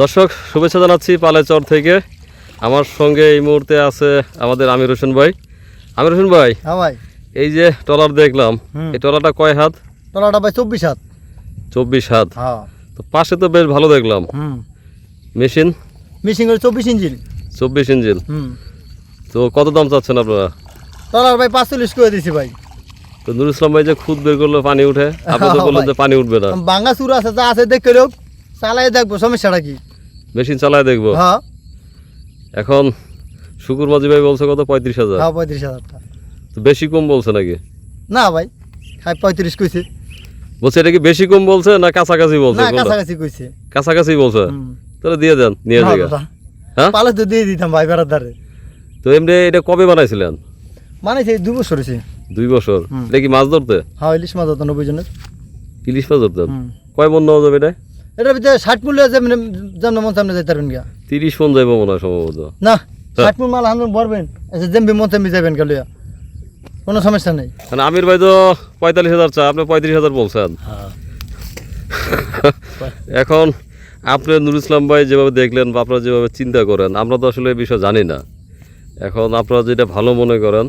দর্শক শুভেচ্ছা জানাচ্ছি পালেচর থেকে। আমার সঙ্গে এই মুহূর্তে আছে আমাদের আমির হোসেন ভাই। আমির হোসেন ভাই হ্যাঁ ভাই। এই যে ট্রলার দেখলাম এই ট্রলারটা কয় হাত? তলাটা ভাই চব্বিশ হাত। চব্বিশ হাত। হ্যাঁ। তো পাশে তো বেশ ভালো দেখলাম। মেশিন? মিশিং করে চব্বিশ ইঞ্চিন চব্বিশ ইঞ্জিন তো কত দাম চাচ্ছেন আপনারা? তলার ভাই পাঁচচল্লিশ করে দিছি ভাই। তো নুর ইসলাম ভাই যে খুদ বের করল পানি উঠে আপনি তো হ্যাঁ, বললেন যে পানি উঠবে না। বাঙ্গা চুর আছে যা আছে দেখে লোক। চালাই দেখব সমস্যাটা কি? মেশিন চালায় দেখব? হ্যাঁ। এখন শুকুর মাঝি ভাই বলছে কত? পঁয়ত্রিশ হাজার। হ্যাঁ পঁয়ত্রিশ হাজারটা তো বেশি কম বলছে নাকি? না ভাই হ্যাঁ পঁয়ত্রিশ কইছে। বলছে এটা কি বেশি কম বলছে না কাছাকাছি বলছে? কাছাকাছি কইছে। কাছাকাছি বলছে। তাহলে দিয়ে দেন নিয়ে যাবে হ্যাঁ? পালে তো দিয়ে দিতাম ভাই বেড়ার ধারে তো এমনি এটা কবে বানাইছিলেন? মানে সেই দু বছর হয়েছে। দুই বছর। এটা কি মাছ ধরতে? হ্যাঁ ইলিশ মাছ হতো নব্বই জনের। ইলিশ মাছ ধরতেন? হুম। কয় মন নেওয়া যাবে এটা? এটার ভিতরে ষাট মূল্য যেমন যেমন মন সামনে যাইতে পারবেন গা তিরিশ মন যাইব মনে হয় সম্ভবত। না হ্যাঁ। ষাট মূল মাল হান ভরবেন। আচ্ছা যেমবি মন সামনে যাবেন গেলিয়া কোনো সমস্যা নেই। মানে আমির ভাই তো পঁয়তাল্লিশ হাজার চা আপনি পঁয়ত্রিশ হাজার বলছেন। হ্যাঁ। এখন আপনি নুর ইসলাম ভাই যেভাবে দেখলেন বা আপনারা যেভাবে চিন্তা করেন আমরা তো আসলে এই বিষয় জানি না। এখন আপনারা যেটা ভালো মনে করেন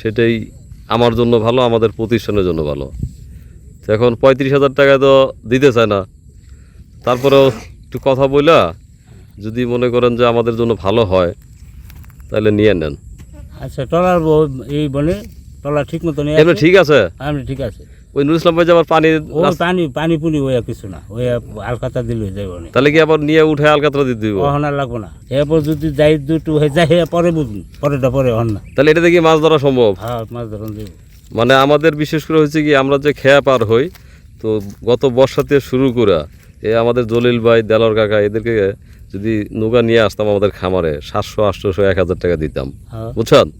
সেটাই আমার জন্য ভালো আমাদের প্রতিষ্ঠানের জন্য ভালো। এখন পঁয়ত্রিশ হাজার টাকা তো দিতে চায় না তারপরেও একটু কথা বইলা যদি মনে করেন যে আমাদের জন্য ভালো হয় তাহলে নিয়ে নেন। আচ্ছা টলার এই বলে টলার ঠিক মতো নেই এমনি ঠিক আছে? আমি ঠিক আছে। ওই নুর ইসলাম ভাই যে আবার পানি পানি পানি পুনি ওই কিছু না ওই আলকাতা দিলে যাইব না তাহলে কি আবার নিয়ে উঠে আলকাতা দিতে দিব? অহনা লাগবো না। এরপর যদি যাই দুটো হয়ে যায় হ্যাঁ পরে বুঝুন পরেটা পরে হন না। তাহলে এটা দেখি মাছ ধরা সম্ভব? হ্যাঁ মাছ ধরুন দেব মানে আমাদের বিশেষ করে হচ্ছে কি আমরা যে খেয়া পার হই তো গত বর্ষা থেকে শুরু করে এ আমাদের জলিল ভাই দেলর কাকা এদেরকে যদি নৌকা নিয়ে আসতাম আমাদের খামারে সাতশো আটশোশো এক হাজার টাকা দিতাম। হ্যাঁ। বুঝছেন?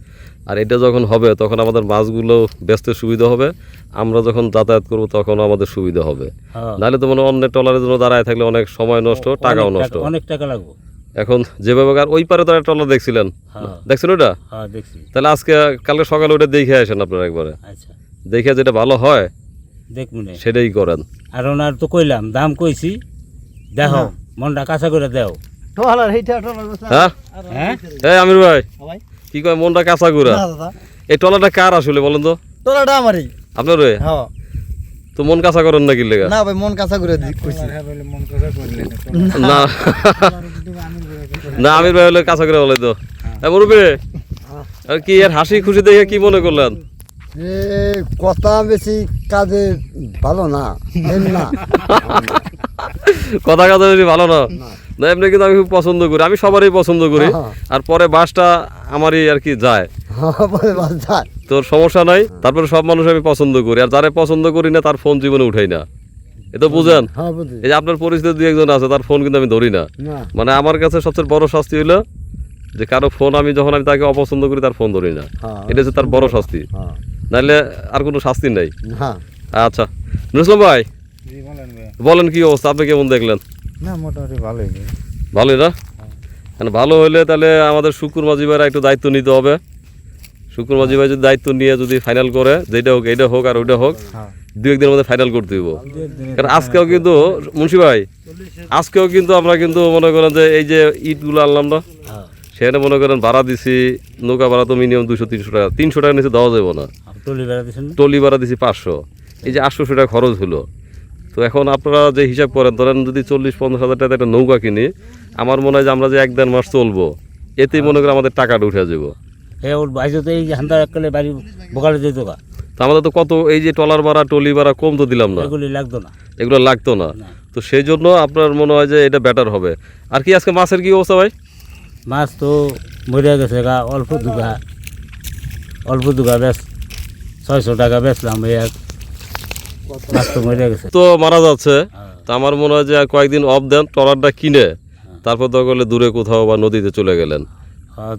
আর এটা যখন হবে তখন আমাদের মাছগুলো বেচতে সুবিধা হবে। আমরা যখন যাতায়াত করব তখন আমাদের সুবিধা হবে। হ্যাঁ। নাহলে তো মানে অন্য ট্রলারের জন্য দাঁড়ায় থাকলে অনেক সময় নষ্ট টাকাও নষ্ট। অনেক টাকা লাগবো। এখন যেভাবে আর ওই পারে তো একটা ট্রলার দেখছিলেন? হ্যাঁ। দেখছেন ওটা? তাহলে আজকে কালকে সকালে ওটা দেখে আসেন আপনারা একবারে। আচ্ছা। দেখে যেটা ভালো হয় দেখব সেটাই করেন। আর ওনার তো কইলাম দাম কইছি দেখো মনটা কাঁচা করে দেও। টলার এইটা টলার হ্যাঁ? হ্যাঁ? আমির ভাই ভাই। কি কয় মনটা কাঁচা দাদা। এই টলাটা কার আসলে বলেন তো? টলারটা আমারই। আপনার হ্যাঁ। তো মন কাঁচা করেন নাকি লেগা? না ভাই মন কাঁচা করে কইছি। না না। আমির ভাই হলে কাঁচা করে বলে তো। এই মুরব্বী আর কি এর হাসি খুশি দেখে কি মনে করলেন? কথা বেশি কাজে ভালো না না। কথা কথা বেশি ভালো না। না। এমনি কিন্তু আমি খুব পছন্দ করি। আমি সবারই পছন্দ করি। হ্যাঁ। আর পরে বাসটা আমারই আর কি যায়। বাস যায়। তোর সমস্যা নাই? তারপরে সব মানুষ আমি পছন্দ করি। আর যারা পছন্দ করি না তার ফোন জীবনে উঠাই না। এ তো বুঝেন? হ্যাঁ এই যে আপনার পরিচিত দুই একজন আছে তার ফোন কিন্তু আমি ধরি না। মানে আমার কাছে সবচেয়ে বড় শাস্তি হইল যে কারও ফোন আমি যখন আমি তাকে অপছন্দ করি তার ফোন ধরি না। হ্যাঁ। এটা হচ্ছে তার বড় শাস্তি। হ্যাঁ। নাহলে আর কোনো শাস্তি নাই। হ্যাঁ আচ্ছা। নুসলাম ভাই বলেন কি অবস্থা? আপনি কেমন দেখলেন? না মোটামুটি ভালোই ভালোই না? মানে ভালো হইলে তাহলে আমাদের শুকুর মাঝি ভাইরা একটু দায়িত্ব নিতে হবে। শুকুর মাঝি ভাই যদি দায়িত্ব নিয়ে যদি ফাইনাল করে যেটা হোক এইটা হোক আর ওইটা হোক দু একদিনের মধ্যে ফাইনাল করতে হইব কারণ আজকেও কিন্তু মুন্সি ভাই আজকেও কিন্তু আমরা কিন্তু মনে করেন যে এই যে ইটগুলো আনলাম না হ্যাঁ। সেখানে মনে করেন ভাড়া দিছি নৌকা ভাড়া তো মিনিমাম দুশো তিনশো টাকা। তিনশো টাকা নিচে দেওয়া যাবে না। টলি ভাড়া দিছি পাঁচশো। এই যে আটশোশো টাকা খরচ হলো। তো এখন আপনারা যে হিসাব করেন ধরেন যদি চল্লিশ পঞ্চাশ হাজার টাকা একটা নৌকা কিনি আমার মনে হয় যে আমরা যে এক দেড় মাস চলবো এতেই মনে করেন আমাদের টাকাটা উঠে যাব। হ্যাঁ ওর বাইরে তো এই হান্দা এককালে বাড়ি বোকালে যেত তো আমাদের তো কত এই যে টলার ভাড়া টলি ভাড়া কম তো দিলাম না। এগুলি লাগতো না। এগুলো লাগতো না। তো সেই জন্য আপনার মনে হয় যে এটা বেটার হবে। আর কি আজকে মাছের কি অবস্থা ভাই? মাছ তো মরিয়া গেছে গা অল্প দুগা। অল্প দুগা বেশ ছয়শো টাকা বেচলাম এই এক তো মারা যাচ্ছে। তা আমার মনে হয় যে কয়েকদিন অফ দেন ট্রলারটা কিনে তারপর করলে দূরে কোথাও বা নদীতে চলে গেলেন। হ্যাঁ,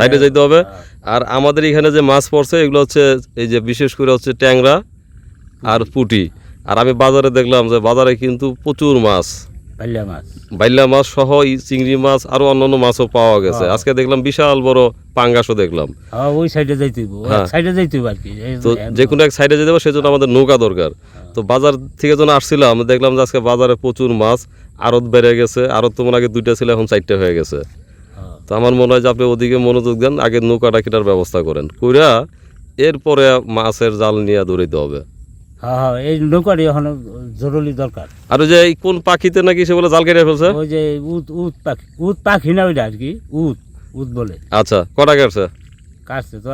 সাইডে যাইতে হবে। আর আমাদের এখানে যে মাছ পড়ছে এগুলো হচ্ছে এই যে বিশেষ করে হচ্ছে ট্যাংরা আর পুটি। আর আমি বাজারে দেখলাম যে বাজারে কিন্তু প্রচুর মাছ। পাল্লা মাছ। সহ চিংড়ি মাছ আরও অন্যান্য মাছও পাওয়া গেছে। আজকে দেখলাম বিশাল বড় পাঙ্গাসও দেখলাম। হ্যাঁ ওই সাইডে যাইতে হ্যাঁ। সাইডে যাইতে আর কি তো যে- কোনো এক সাইডে যেতে হবে সেজন্য আমাদের নৌকা দরকার। তো বাজার থেকে যখন আসছিলাম দেখলাম যে আজকে বাজারে প্রচুর মাছ আড়ত বেড়ে গেছে আড়ত তো মনে আগে দুইটা ছিল এখন চারটে হয়ে গেছে। হ্যাঁ। তো আমার মনে হয় যে আপনি ওদিকে মনোযোগ দেন আগে নৌকাটা কিটার ব্যবস্থা করেন। কইরা এরপরে মাছের জাল নিয়ে দৌড়াইতে হবে। হ্যাঁ হ্যাঁ এই নৌকাটি এখন জরুরি দরকার। আর ওই যে এই কোন পাখিতে নাকি সে বলে জাল কেটে ফেলছে? ওই যে উট উট পাখি উট পাখি না ওইটা আর কি উট উট বলে। আচ্ছা কটা কাটছে? কাটছে তো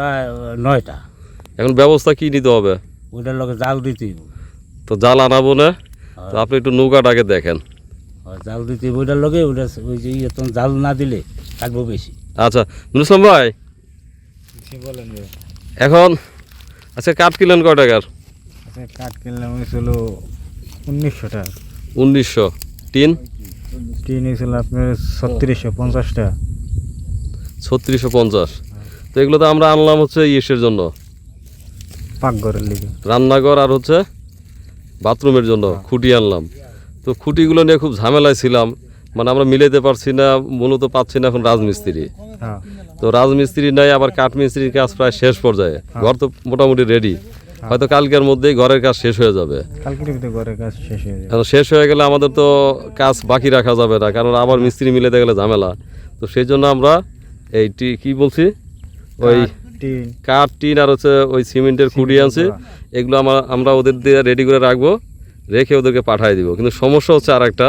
নয়টা। এখন ব্যবস্থা কি নিতে হবে? ওইটার লগে জাল দিতে হইব। তো জাল আনাবো না তো আপনি একটু নৌকাটাকে দেখেন। আর জাল দিতে হইব, ওইটার লগে ওইটা ওই যে ইয়ে তখন জাল না দিলে থাকব বেশি। আচ্ছা নুরুসলাম ভাই। বলেন এখন আচ্ছা কাঠ কিলেন কয় টাকার? কাঠ কিনলাম হয়েছিল উনিশশো টাকা। উনিশশো। তিন টিন হয়েছিল আপনার ছত্রিশশো পঞ্চাশ টাকা। ছত্রিশশো পঞ্চাশ। তো এগুলো তো আমরা আনলাম হচ্ছে ইসের জন্য। পাকঘরের লিগে। রান্নাঘর আর হচ্ছে বাথরুমের জন্য খুঁটি আনলাম। তো খুঁটিগুলো নিয়ে খুব ঝামেলায় ছিলাম। মানে আমরা মিলাইতে পারছি না মূলত পাচ্ছি না এখন রাজমিস্ত্রি। হ্যাঁ। তো রাজমিস্ত্রি নাই আবার কাঠমিস্ত্রির কাজ প্রায় শেষ পর্যায়ে। ঘর তো মোটামুটি রেডি হয়তো কালকের মধ্যেই ঘরের কাজ শেষ হয়ে যাবে। কালকে ভিতরে ঘরের কাজ শেষ হয়ে যাবে। শেষ হয়ে গেলে আমাদের তো কাজ বাকি রাখা যাবে না কারণ আবার মিস্ত্রি মিলাতে গেলে ঝামেলা। তো সেই জন্য আমরা এই টি কি বলছি? ওই কাঠ টিন। আর হচ্ছে ওই সিমেন্টের খুঁটি আনছি। এগুলো আমরা আমরা ওদের দিয়ে রেডি করে রাখব রেখে ওদেরকে পাঠিয়ে দিব। কিন্তু সমস্যা হচ্ছে আর একটা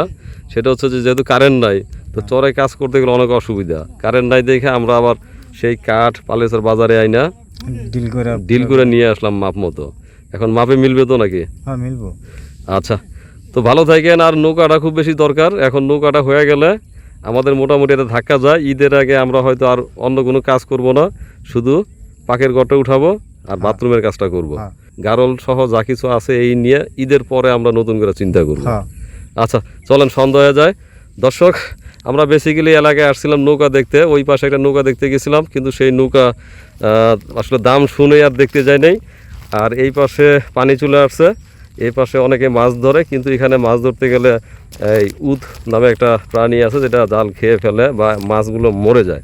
সেটা হচ্ছে যে যেহেতু কারেন্ট নাই তো চরে কাজ করতে গেলে অনেক অসুবিধা। কারেন্ট নাই দেখে আমরা আবার সেই কাঠ পালেসের বাজারে আইনা ডিল করে ডিল করে নিয়ে আসলাম মাপ মতো। এখন মাপে মিলবে তো নাকি? হ্যাঁ মিলবো। আচ্ছা তো ভালো থাকেন। আর নৌকাটা খুব বেশি দরকার। এখন নৌকাটা হয়ে গেলে আমাদের মোটামুটি এটা ধাক্কা যায়। ঈদের আগে আমরা হয়তো আর অন্য কোনো কাজ করব না। শুধু পাকের ঘরটা উঠাবো আর বাথরুমের কাজটা করব। হ্যাঁ। গারল সহ যা কিছু আছে এই নিয়ে ঈদের পরে আমরা নতুন করে চিন্তা করব। হ্যাঁ। আচ্ছা চলেন সন্ধ্যা হয়ে যায়। দর্শক আমরা বেসিক্যালি এলাকায় আসছিলাম নৌকা দেখতে, ওই পাশে একটা নৌকা দেখতে গেছিলাম, কিন্তু সেই নৌকা আসলে দাম শুনে আর দেখতে যায় নাই। আর এই পাশে পানি চলে আসছে, এই পাশে অনেকে মাছ ধরে, কিন্তু এখানে মাছ ধরতে গেলে, এই উদ নামে একটা প্রাণী আছে, যেটা জাল খেয়ে ফেলে বা মাছগুলো মরে যায়।